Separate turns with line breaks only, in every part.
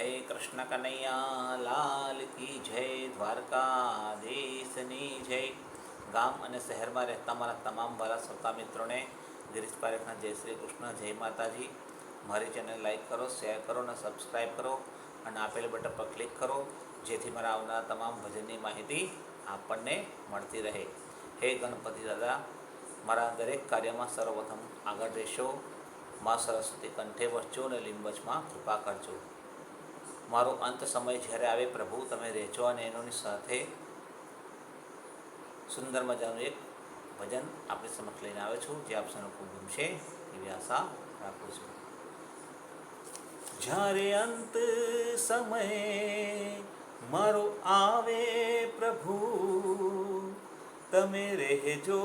જય કૃષ્ણ કનૈયા, લાલ કી જય દ્વારકાધીશની જય. ગામ અને શહેરમાં રહેતા મારા તમામ વાલા શ્રોતા મિત્રોને ગિરીશ પારેખના જય શ્રી કૃષ્ણ, જય માતાજી. મારી ચેનલ લાઈક કરો, શેર કરો અને સબસ્ક્રાઈબ કરો અને આપેલ બટન પર ક્લિક કરો, જેથી મારા આવનારા તમામ ભજનની માહિતી આપણને મળતી રહે. હે ગણપતિ દાદા, મારા દરેક કાર્યમાં સર્વપ્રથમ આગળ રહેશો. મા સરસ્વતી કંઠે વસજો અને લિંબજમાં કૃપા કરજો. મારો અંત સમય જ્યારે આવે પ્રભુ, તમે રહેજો અને એનોની સાથે સુંદર મજાનું એક ભજન આપણી સમક્ષ લઈને આવે છું, જે આપ સૌને ખૂબ ગમશે એવી આશા રાખું છું. જ્યારે અંત સમય મારો આવે પ્રભુ, તમે રહેજો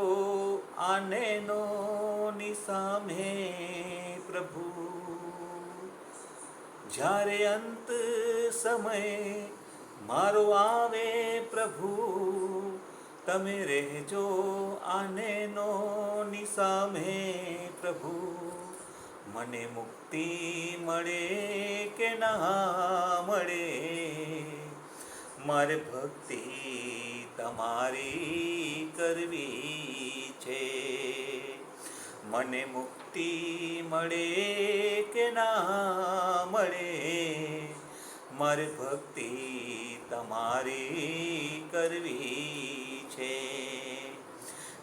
આને નો સામે પ્રભુ. જ્યારે અંત સમય મારો આવે પ્રભુ, તમે રહેજો આને નો સામે પ્રભુ. મને મુક્તિ મળે કે ના મળે? મારે ભક્તિ તમારી કરવી છે. મને મુક્તિ મળે કે ના મળે? મારે ભક્તિ તમારી કરવી છે.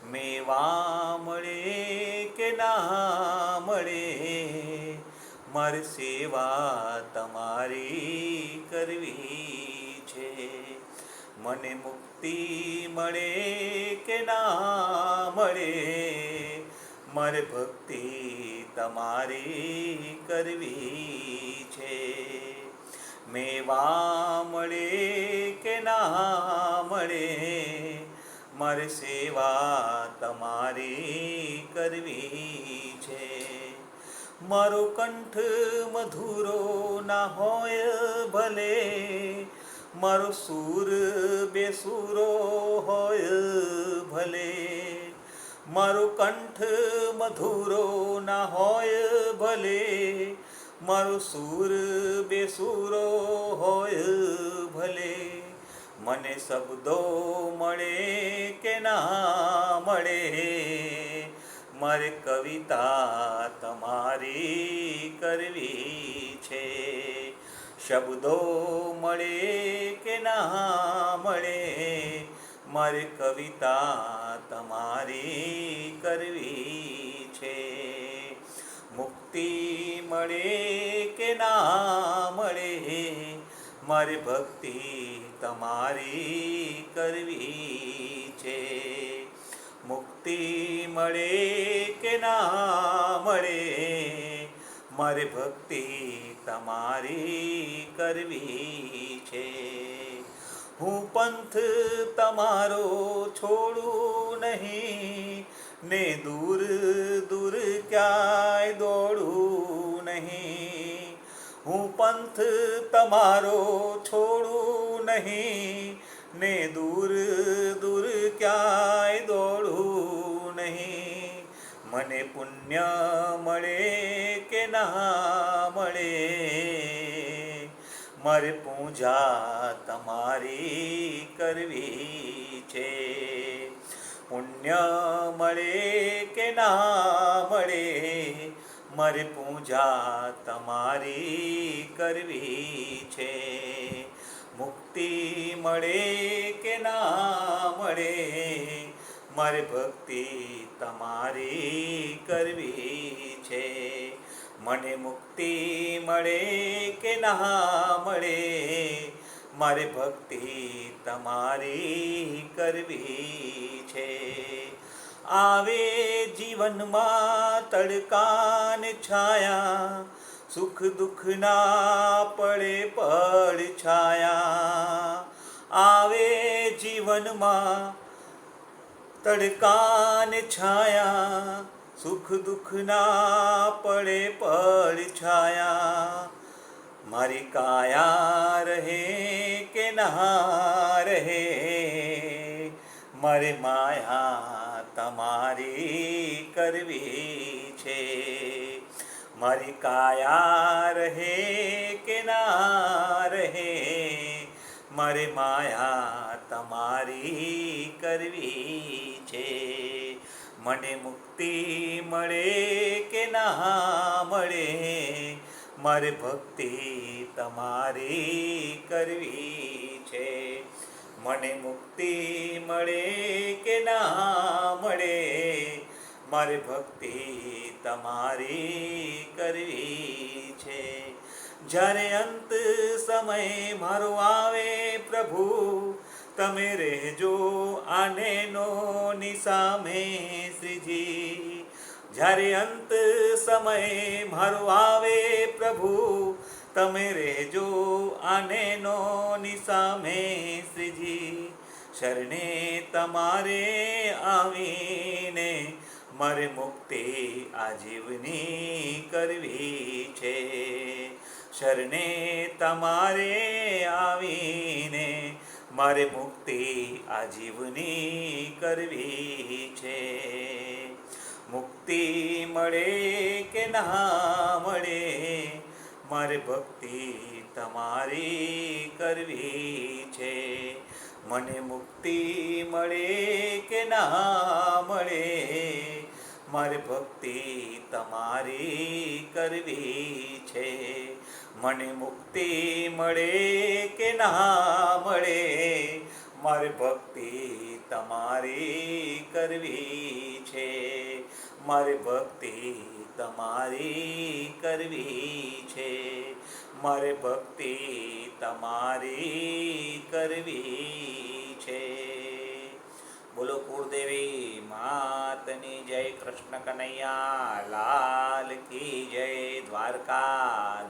મેવા મળે કે ના મળે? મારે સેવા તમારી કરવી છે. મને મુક્તિ મળે કે ના મળે? મારે ભક્તિ તમારી કરવી છે. મેવા મળે કે ના મળે? મારે સેવા તમારી કરવી છે. મારો કંઠ મધુરો ના હોય ભલે, મારો સૂર બેસૂરો હોય ભલે. મારો કંઠ મધુરો ના હોય ભલે, મારો સૂર બેસુરો હોય ભલે. મને શબ્દો મળે કે ના મળે, મારે કવિતા તમારી કરવી છે. શબ્દો મળે કે ના મળે મારે કવિતા તમારી કરવી છે. મુક્તિ મળે કે ના મળે, મારે ભક્તિ તમારી કરવી છે. મુક્તિ મળે કે ના મળે, મારે ભક્તિ તમારી કરવી છે. હું પંથ તમારો છોડું નહીં. ને દૂર દૂર ક્યાંય દોડું નહીં. હું પંથ તમારો છોડું નહીં. ને દૂર દૂર ક્યાંય દોડું નહીં. મને પુણ્ય મળે કે ના મળે? મારે પૂજા તમારી કરવી છે. પુણ્ય મળે કે ના મળે મારે પૂજા તમારી કરવી છે. મુક્તિ મળે કે ના મળે મારે ભક્તિ તમારી કરવી મને મુક્તિ મળે કે ના મળે? મારે ભક્તિ તમારી કરવી છે. આવે જીવનમાં તડકાન છાયા, સુખ દુઃખના પડે પડ છાયા. આવે જીવનમાં તડકાન છાયા સુખ દુઃખના પડે પડ છાયા. મારી કાયા રહે કે ના રહે? મારે માયા તમારી કરવી છે. મારી કાયા રહે કે ના રહે? મારે માયા તમારી કરવી છે. મને મુક્તિ મળે કે ના મળે? મારે ભક્તિ તમારી કરવી છે. મને મુક્તિ મળે કે ના મળે? મારે ભક્તિ તમારી કરવી છે. જ્યારે અંત સમય મારો આવે પ્રભુ તમે રહેજો આને નો નિસામે શ્રીજી. જ્યારે અંત સમય મારો આવે પ્રભુ, તમે રહેજો આને નો નિસામે શ્રીજી. શરણે તમારે આવીને મારે મુક્તિ આજીવની કરવી છે. શરણે તમારે આવીને મારે મુક્તિ આજીવની કરવી છે. મુક્તિ મળે કે ના મળે, મારે ભક્તિ તમારી કરવી છે. મને મુક્તિ મળે કે ના મળે મારે ભક્તિ તમારી કરવી છે. મને મુક્તિ મળે કે ના મળે? મારે ભક્તિ તમારી કરવી છે. મારે ભક્તિ તમારી કરવી છે. મારે ભક્તિ તમારી કરવી છે. બોલો કુળદેવી માતની જય કૃષ્ણ કનૈયા લાલ કી જય દ્વારકા